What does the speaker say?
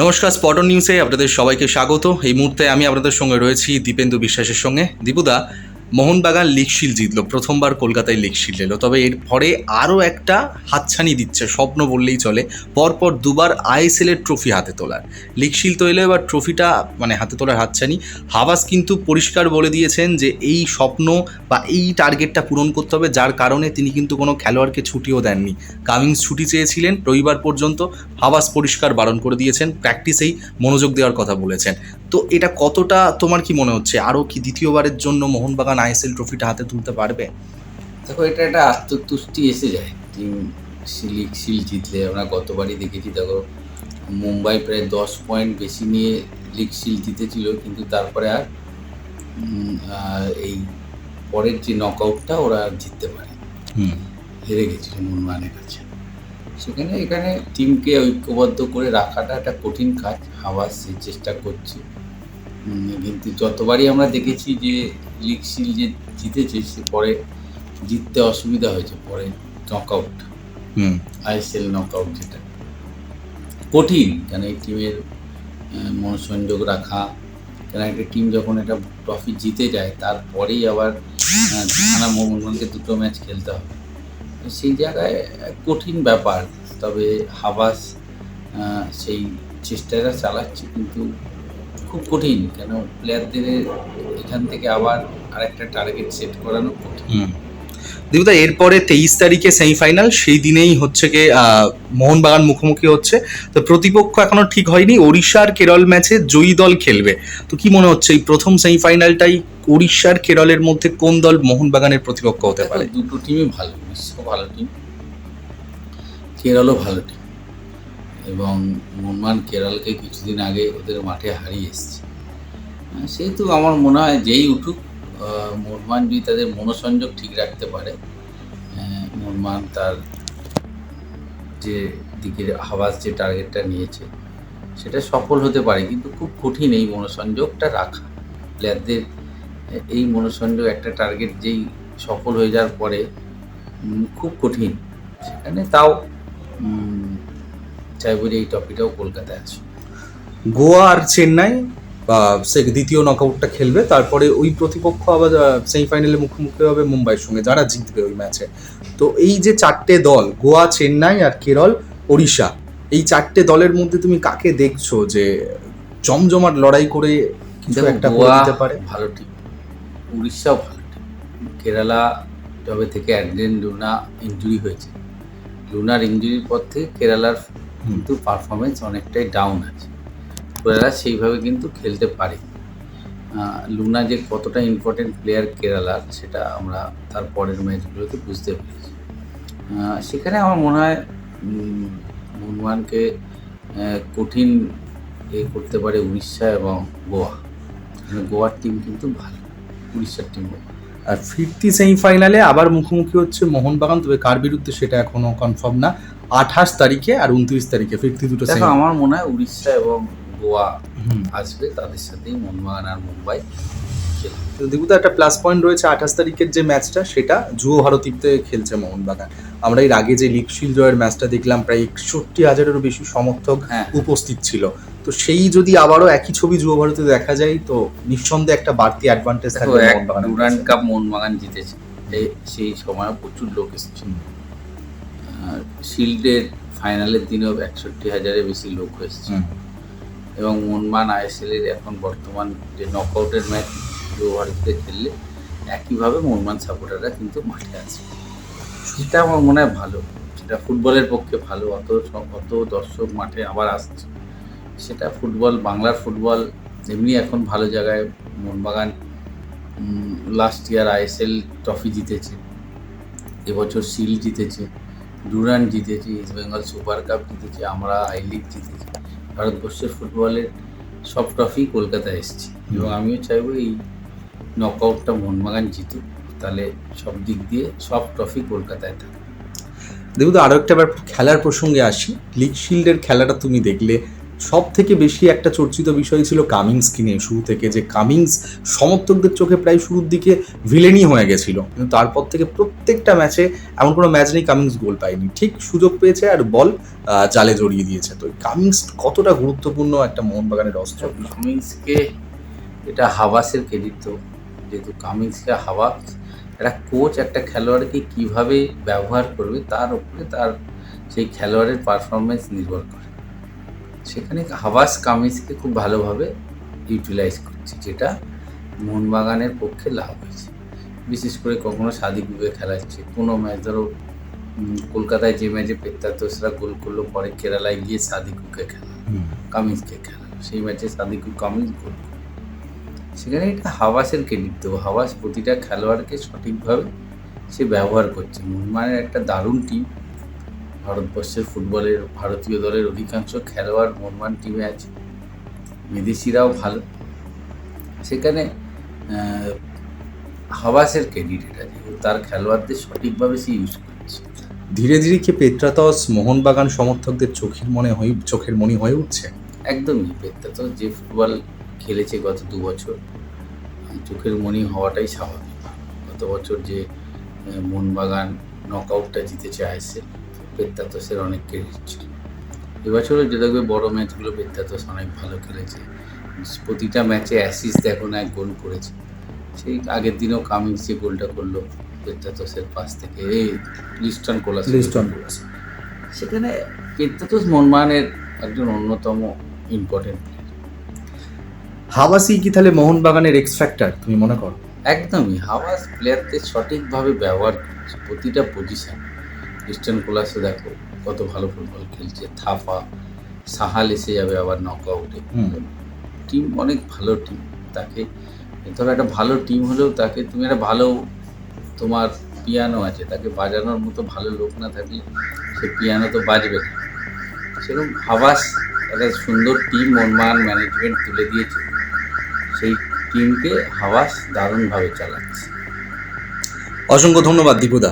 নমস্কার, স্পটন নিউজে আপনাদের সবাইকে স্বাগত। এই মুহূর্তে আমি আপনাদের সঙ্গে রয়েছি দীপেন্দু বিশ্বাসের সঙ্গে। দীপুদা মোহনবাগান লিগ শিল জিতলো, প্রথমবার কলকাতায় লিগ শিল এলো। তবে এর পরে আরও একটা হাতছানি দিচ্ছে, স্বপ্ন বললেই চলে, পরপর দুবার আইএসএল এর ট্রফি হাতে তোলার। লিগ শিল তো এলো, এবার ট্রফিটা মানে হাতে তোলার হাতছানি। হাবাস কিন্তু পরিষ্কার বলে দিয়েছেন যে এই স্বপ্ন বা এই টার্গেটটা পূরণ করতে হবে, যার কারণে তিনি কিন্তু কোনো খেলোয়াড়কে ছুটিও দেননি। কামিংস ছুটি চেয়েছিলেন রবিবার পর্যন্ত হাবাস পরিষ্কার বারণ করে দিয়েছেন, প্র্যাকটিসেই মনোযোগ দেওয়ার কথা বলেছেন। তো এটা কতটা, তোমার কি মনে হচ্ছে? আরও কি দ্বিতীয়বারের জন্য মোহনবাগান আইএসএল ট্রফিটা হাতে তুলতে পারবে? দেখো এটা একটা আত্মতুষ্টি এসে যায়। টিম সিলিক সিল জিতলে আমরা গতবারই দেখেছি দেখো মুম্বাই প্রায় দশ পয়েন্ট বেশি নিয়ে লিগ সিল জিতেছিল কিন্তু তারপরে আর এই পরের যে নকআউটটা ওরা আর জিততে পারে হুম। হেরে গেছিল মোহনবাগানের কাছে। সেখানে এখানে টিমকে ঐক্যবদ্ধ করে রাখাটা একটা কঠিন কাজ। হাওয়া সে চেষ্টা করছে। কিন্তু যতবারই আমরা দেখেছি যে লিগ সিল যে জিতেছে সে পরে জিততে অসুবিধা হয়েছে পরে নকআউট হুম। আইএসএল নক আউট যেটা। কঠিন কেন এই টিমের মনোসংযোগ রাখা কেন একটা টিম যখন একটা ট্রফি জিতে যায় তারপরেই আবার দুখানা মোহনবাগানকে দুটো ম্যাচ খেলতে হবে। সেই জায়গায় কঠিন ব্যাপার তবে হাবাস সেই চেষ্টাটা চালাচ্ছে কিন্তু খুব কঠিন কেন প্লেয়ারদের এখান থেকে আবার আরেকটা টার্গেট সেট করানো কঠিন। দীপুদা এরপরে তেইশ তারিখে সেমিফাইনাল সেই দিনেই হচ্ছে আহ, মোহনবাগান মুখোমুখি হচ্ছে। তো প্রতিপক্ষ এখনও ঠিক হয়নি ওড়িশা আর কেরল ম্যাচে জয়ী দল খেলবে। তো কি মনে হচ্ছে এই প্রথম সেমিফাইনালটাই ওড়িশার কেরলের মধ্যে কোন দল মোহনবাগানের প্রতিপক্ষ হতে পারে? দুটো টিমই ভালো ভালো টিম কেরলও ভালো টিম এবং মোহনবাগান কেরালকে কিছুদিন আগে ওদের মাঠে হারিয়ে এসছে। সেহেতু আমার মনে হয় যেই উঠুক মোহনবাগান যদি তাদের মনোসংযোগ ঠিক রাখতে পারে আহ, মোহনবাগান তার যে দিকের হাওয়াজ যে টার্গেটটা নিয়েছে সেটা সফল হতে পারে কিন্তু খুব কঠিন এই মনোসংযোগটা রাখা। প্লেয়ারদের এই মনোসংযোগ একটা টার্গেট যেই সফল হয়ে যাওয়ার পরে খুব কঠিন। সেখানে তাও উম, চাইব যে এই টপিকটাও কলকাতায় আছে। গোয়া আর চেন্নাই বা সে দ্বিতীয় নকআউটটা খেলবে তারপরে ওই প্রতিপক্ষ আবার সেমিফাইনালে মুখোমুখি হবে মুম্বাইয়ের সঙ্গে যারা জিতবে ওই ম্যাচে তো এই যে চারটে দল গোয়া চেন্নাই আর কেরল ওড়িশা এই চারটে দলের মধ্যে তুমি কাকে দেখছ যে জমজমাট লড়াই করে কিছু একটা দিতে পারে? ভালো টিম উড়িষ্যাও ভালো টিম কেরালা তবে থেকে অ্যাডেন লুনা ইঞ্জুরি হয়েছে। লুনার ইঞ্জুরির পর থেকে কেরালার কিন্তু পারফরমেন্স অনেকটাই ডাউন আছে। কেরালা সেইভাবে কিন্তু খেলতে পারে। লুনা যে কতটা ইম্পর্টেন্ট প্লেয়ার কেরালার সেটা আমরা তার পরের ম্যাচগুলোতে বুঝতে পেরেছি। সেখানে আমার মনে হয় আহ, কঠিন এ করতে পারে উড়িষ্যা এবং গোয়া। গোয়ার টিম কিন্তু ভালো উড়িষ্যার টিম আর ফিরতি সেমিফাইনালে আবার মুখোমুখি হচ্ছে মোহনবাগান তবে কার বিরুদ্ধে সেটা এখনও কনফার্ম না। আঠাশ তারিখে আর উনত্রিশ তারিখে ফিরতি দুটো দেখো আমার মনে হয় উড়িষ্যা এবং গোয়া আসবে তাদের সাথেই মোহনবাগান আর মুম্বাই তো দীপুদা একটা প্লাস পয়েন্ট রয়েছে আঠাশ তারিখের যে ম্যাচটা সেটা যুব ভারতীতে খেলছে মোহনবাগান। আমরা এর আগে যে লিগ শিল জয়ের ম্যাচটা দেখলাম প্রায় একষট্টি হাজারেরও বেশি সমর্থক হ্যাঁ। উপস্থিত ছিল। তো সেই যদি আবারও একই ছবি যুব ভারতে দেখা যায় তো নিঃসন্দেহে একটা বাড়তি অ্যাডভান্টেজ থাকবে কাছে। কাপ মোহনবাগান জিতেছে। সেই সময় প্রচুর লোক এসেছিল। শিল্ডের ফাইনালের দিনেও একষট্টি হাজারের বেশি লোক এসেছে হুম। এবং মোহনবাগান আইএসএল এর এখন বর্তমান যে নকআউটের ম্যাচ ভারতীতে খেললে একইভাবে মোহনবাগান সাপোর্টাররা কিন্তু মাঠে আছে। সেটা আমার মনে হয় ভালো। সেটা ফুটবলের পক্ষে ভালো। অত অত দর্শক মাঠে আবার আসছে। সেটা ফুটবল বাংলার ফুটবল এমনি এখন ভালো জায়গায়। Mohun Bagan last year ISL trophy জিতেছে। এবছর সিল জিতেছে। ডুরান্ড জিতেছি ইস্ট বেঙ্গল সুপার কাপ জিতেছি আমরা আই লিগ জিতেছি। ভারতবর্ষের ফুটবলের সব ট্রফি কলকাতায় এসেছি। এবং আমিও চাইব এই নক আউটটা মোহনবাগান জিতুক তাহলে সব দিক দিয়ে সব ট্রফি কলকাতায় থাকে। তো আরও একটা বার খেলার প্রসঙ্গে আসি। লিগ শিল্ডের খেলাটা তুমি দেখলে সব থেকে বেশি একটা চর্চিত বিষয় ছিল কামিংসকে নিয়ে। শুরু থেকে যে কামিংস সমর্থকদের চোখে প্রায় শুরুর দিকে ভিলেনই হয়ে গেছিল। কিন্তু তারপর থেকে প্রত্যেকটা ম্যাচে এমন কোনো ম্যাচ নেই কামিংস গোল পায়নি। ঠিক সুযোগ পেয়েছে আর বল জালে জড়িয়ে দিয়েছে। তো কামিংস কতটা গুরুত্বপূর্ণ একটা মোহনবাগানের অস্ত্র? কামিংসকে এটা হাওয়াসের ক্রেডিট তো। যেহেতু কামিংসকে হাওয়াস একটা কোচ একটা খেলোয়াড়কে কীভাবে ব্যবহার করবে, তার উপরে তার সেই খেলোয়াড়ের পারফরমেন্স নির্ভর করে। সেখানে হাবাস কামিজকে খুব ভালোভাবে ইউটিলাইজ করছে যেটা মোহনবাগানের পক্ষে লাভ হয়েছে। বিশেষ করে কখনো সাদিকুকে খেলাচ্ছে কোনো ম্যাচ ধরো কলকাতায় যে ম্যাচে পেত্তার পেত্তাতোসরা গোল করল পরে কেরালায় গিয়ে সাদিকুকে খেলা কামিজকে খেলা সেই ম্যাচে সাদিকু কামিজ গোল। সেখানে এটা হাওয়াসের ক্রেডিট দেবো হাওয়াস প্রতিটা খেলোয়াড়কে সঠিকভাবে সে ব্যবহার করছে। মোহনবাগানের একটা দারুণ টিম ভারতবর্ষের ফুটবলের ভারতীয় দলের অধিকাংশ খেলোয়াড় মোহনবাগান টিমে আছে। বিদেশিরাও ভালো। সেখানে হাবাসের এটা যেহেতু তার খেলোয়াড়দের সঠিকভাবে সে ইউজ করছে। ধীরে ধীরে কি পেত্রাতস মোহনবাগান সমর্থকদের চোখের মনে হয়ে চোখের মনি হয়ে উঠছে? একদমই। পেত্তা তো যে ফুটবল খেলেছে গত দু বছর চোখের মনি হওয়াটাই স্বাভাবিক। গত বছর যে মোহনবাগান নকআউটটা জিতেছে আইসে পেত্তাতসের অনেক ক্রেডিট ছিল এবছরও যে দেখবে বড় ম্যাচগুলো পেত্তাতস অনেক ভালো খেলেছে। প্রতিটা ম্যাচে অ্যাসিস দেখো না এক গোল করেছে। সেই আগের দিনও কামিংস যে গোলটা করল পেত্তাতসের পাশ থেকে এই লিস্টন কোলাস লিস্টন কোলাস সেখানে পেত্তাতস মনমানের একজন অন্যতম ইম্পর্টেন্ট হাওয়াসি কি তাহলে মোহনবাগানের এক্স ফ্যাক্টর তুমি মনে করো? একদমই হাওয়াস প্লেয়ারদের সঠিকভাবে ব্যবহার করছে প্রতিটা পজিশন ইস্টার্ন কোলাসে দেখো কত ভালো ফুটবল খেলছে থাফা সাহাল এসে যাবে আবার নকআউটে হুম। টিম অনেক ভালো টিম তাকে ধরো একটা ভালো টিম হলেও তাকে তুমি একটা ভালো তোমার পিয়ানো আছে তাকে বাজানোর মতো ভালো লোক না থাকলে সে পিয়ানো তো বাজবে না। সেরকম হাওয়াস একটা সুন্দর টিম মনমান ম্যানেজমেন্ট তুলে দিয়েছে। সেই টিমকে হাওয়াস দারুণভাবে চালাচ্ছে। অসংখ্য ধন্যবাদ দীপুদা।